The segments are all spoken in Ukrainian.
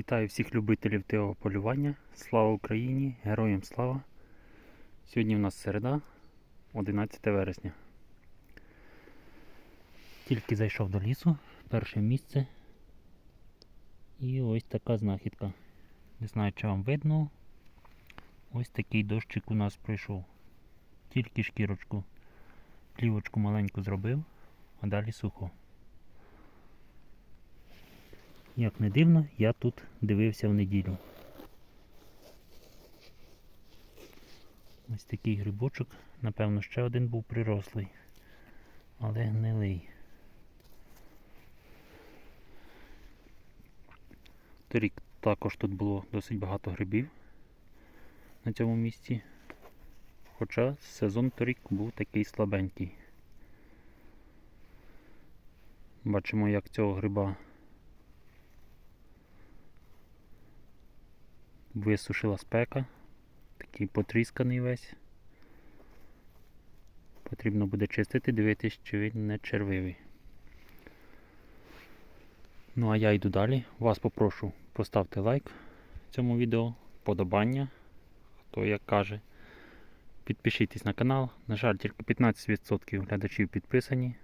Вітаю всіх любителів тивого полювання. Слава Україні! Героям слава! Сьогодні в нас середа, 11 вересня. Тільки зайшов до лісу, перше місце. І ось така знахідка. Не знаю, чи вам видно. Ось такий дощик у нас пройшов. Тільки шкірочку, плівочку маленьку зробив, а далі сухо. Як не дивно, я тут дивився в неділю. Ось такий грибочок. Напевно, ще один був прирослий, але гнилий. Торік також тут було досить багато грибів на цьому місці. Хоча сезон торік був такий слабенький. Бачимо, як цього гриба висушила спека, такий потрісканий весь. Потрібно буде чистити, дивитись, чи він не червивий. Ну а я йду далі. Вас попрошу поставте лайк цьому відео, подобання, хто як каже. Підпишіться на канал. На жаль, тільки 15% глядачів підписані.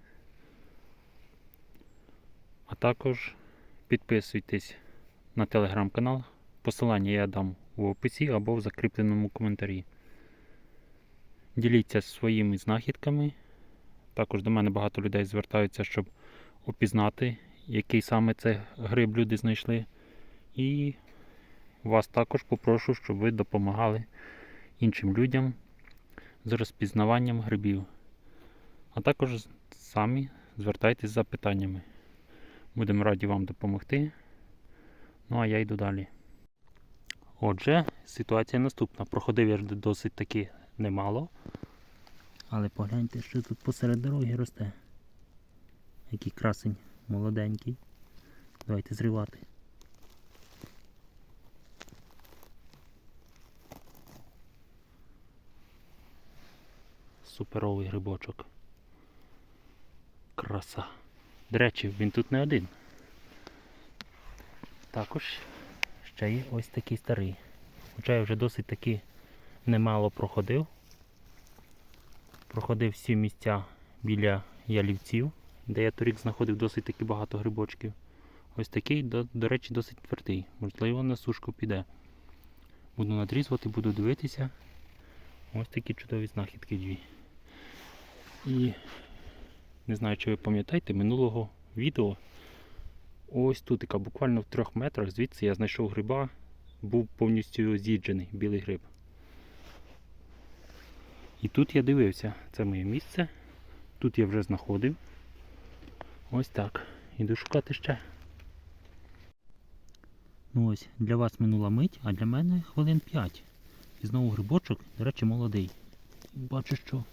А також підписуйтесь на телеграм-канал. Посилання я дам в описі або в закріпленому коментарі. Діліться своїми знахідками. Також до мене багато людей звертаються, щоб опізнати, який саме це гриб люди знайшли. І вас також попрошу, щоб ви допомагали іншим людям з розпізнаванням грибів. А також самі звертайтесь з запитаннями. Будемо раді вам допомогти. Ну а я йду далі. Отже, ситуація наступна. Проходив я досить таки немало. Але погляньте, що тут посеред дороги росте. Який красень молоденький. Давайте зривати. Суперовий грибочок. Краса. До речі, він тут не один. Також ще є ось такий старий. Хоча я вже досить таки немало проходив. Проходив всі місця біля ялівців, де я торік знаходив досить таки багато грибочків. Ось такий, до, до речі, досить твердий. Можливо, на сушку піде. Буду надрізувати, буду дивитися. Ось такі чудові знахідки дві. І не знаю, чи ви пам'ятаєте, минулого відео ось тут, яка буквально в трьох метрах, звідси я знайшов гриба, був повністю з'їджений білий гриб. І тут я дивився, це моє місце. Тут я вже знаходив. Ось так. Іду шукати ще. Ну ось, для вас минула мить, а для мене хвилин 5. І знову грибочок, до речі, молодий. Бачу, що.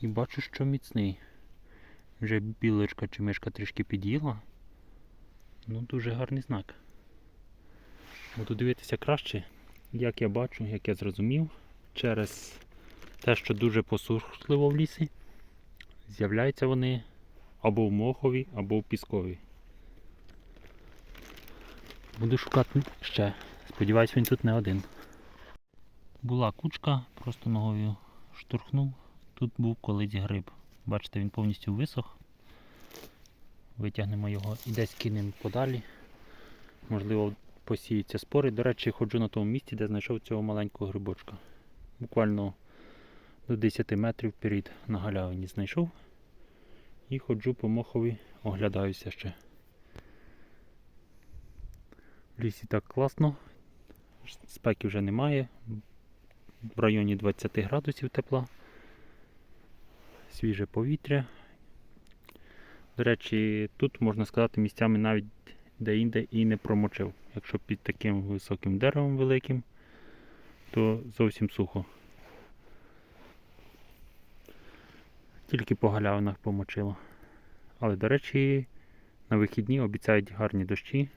І бачу, що міцний. Вже білочка чи мишка трішки під'їла. Ну, дуже гарний знак. Буду дивитися краще, як я бачу, як я зрозумів, через те, що дуже посушливо в лісі, з'являються вони або в мохові, або в піскові. Буду шукати ще. Сподіваюсь, він тут не один. Була кучка, просто ногою штурхнув. Тут був колись гриб. Бачите, він повністю висох. Витягнемо його і десь кинемо подалі. Можливо, посіються спори. До речі, ходжу на тому місці, де знайшов цього маленького грибочка. Буквально до 10 метрів вперед на галявині знайшов. І ходжу по мохові, оглядаюся ще. В лісі так класно, спеки вже немає. В районі 20 градусів тепла. Свіже повітря. До речі, тут можна сказати місцями навіть де-інде і не промочив. Якщо під таким високим деревом великим, то зовсім сухо. Тільки по галявинах помочило. Але, до речі, на вихідні обіцяють гарні дощі.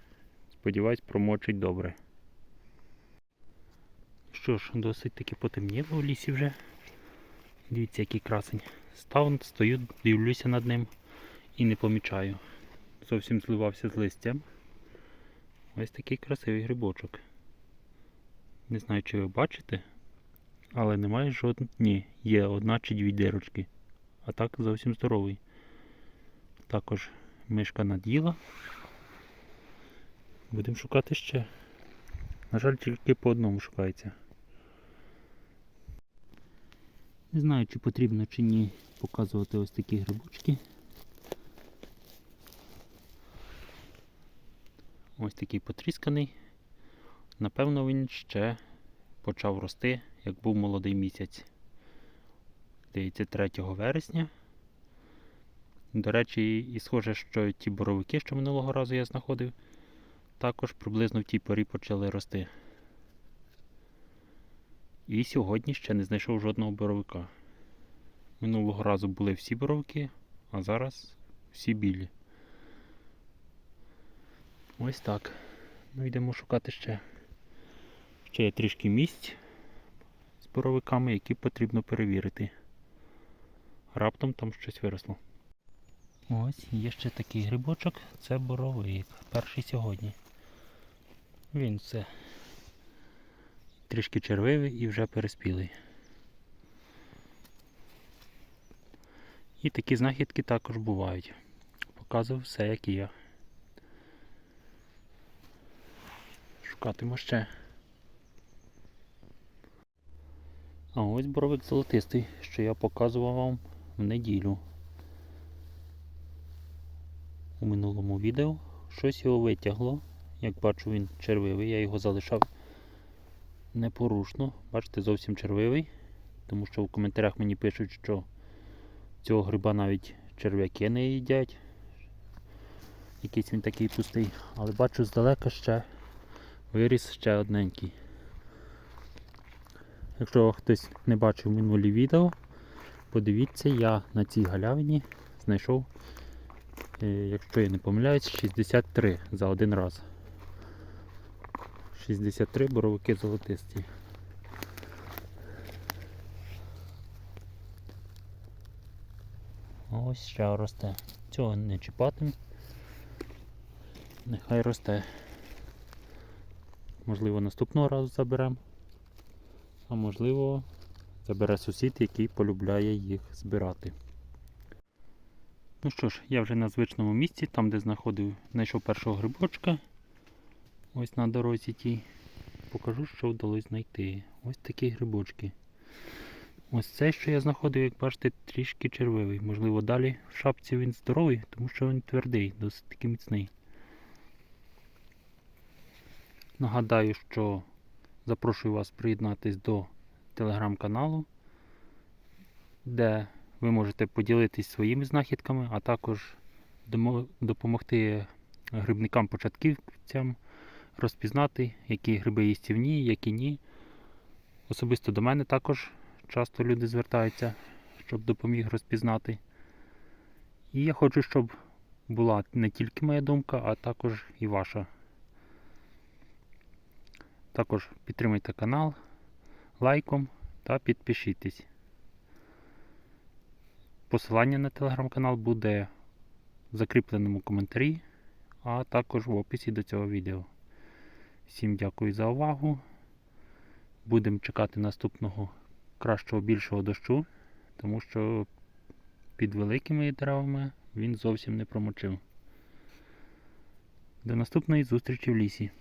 Сподіваюсь, промочить добре. Що ж, досить таки потемніло в лісі вже. Дивіться, який красень. Став, стою, дивлюся над ним і не помічаю. Зовсім зливався з листям. Ось такий красивий грибочок. Не знаю, чи ви бачите, але немає жодної. Ні, є одна чи дві дирочки. А так зовсім здоровий. Також мишка над'їла. Будемо шукати ще. На жаль, тільки по одному шукається. Не знаю, чи потрібно чи ні показувати ось такі грибочки. Ось такий потрісканий. Напевно, він ще почав рости, як був молодий місяць. Здається, 3 вересня. До речі, і схоже, що ті боровики, що минулого разу я знаходив, також приблизно в тій порі почали рости. І сьогодні ще не знайшов жодного боровика. Минулого разу були всі боровики, а зараз всі білі. Ось так. Ну йдемо шукати ще. Ще є трішки місць з боровиками, які потрібно перевірити. Раптом там щось виросло. Ось є ще такий грибочок, це боровик. Перший сьогодні. Він все трішки червивий і вже переспілий. І такі знахідки також бувають. Показував все, як і я. Шукатиму ще. А ось боровик золотистий, що я показував вам в неділю. У минулому відео щось його витягло. Як бачу, він червивий, я його залишав непорушно. Бачите, зовсім червивий. Тому що в коментарях мені пишуть, що цього гриба навіть черв'яки не їдять. Якийсь він такий пустий. Але бачу здалека ще виріс ще одненький. Якщо хтось не бачив минулі відео, подивіться, я на цій галявині знайшов, е, якщо я не помиляюсь, 63 за один раз. 63 боровики золотисті. Ось ще росте. Цього не чіпатиму. Нехай росте. Можливо, наступного разу заберемо. А можливо, забере сусід, який полюбляє їх збирати. Ну що ж, я вже на звичному місці, там де знаходив, знайшов першого грибочка. Ось на дорозі тій. Покажу, що вдалося знайти. Ось такі грибочки. Ось цей, що я знаходив, як бачите, трішки червивий. Можливо, далі в шапці він здоровий, тому що він твердий, досить таки міцний. Нагадаю, що запрошую вас приєднатись до телеграм-каналу, де ви можете поділитись своїми знахідками, а також допомогти грибникам-початківцям розпізнати, які гриби їстівні, які ні. Особисто до мене також часто люди звертаються, щоб допоміг розпізнати. І я хочу, щоб була не тільки моя думка, а також і ваша. Також підтримайте канал лайком та підпишіться. Посилання на телеграм-канал буде в закріпленому коментарі, а також в описі до цього відео. Всім дякую за увагу. Будемо чекати наступного кращого більшого дощу, тому що під великими деревами він зовсім не промочив. До наступної зустрічі в лісі.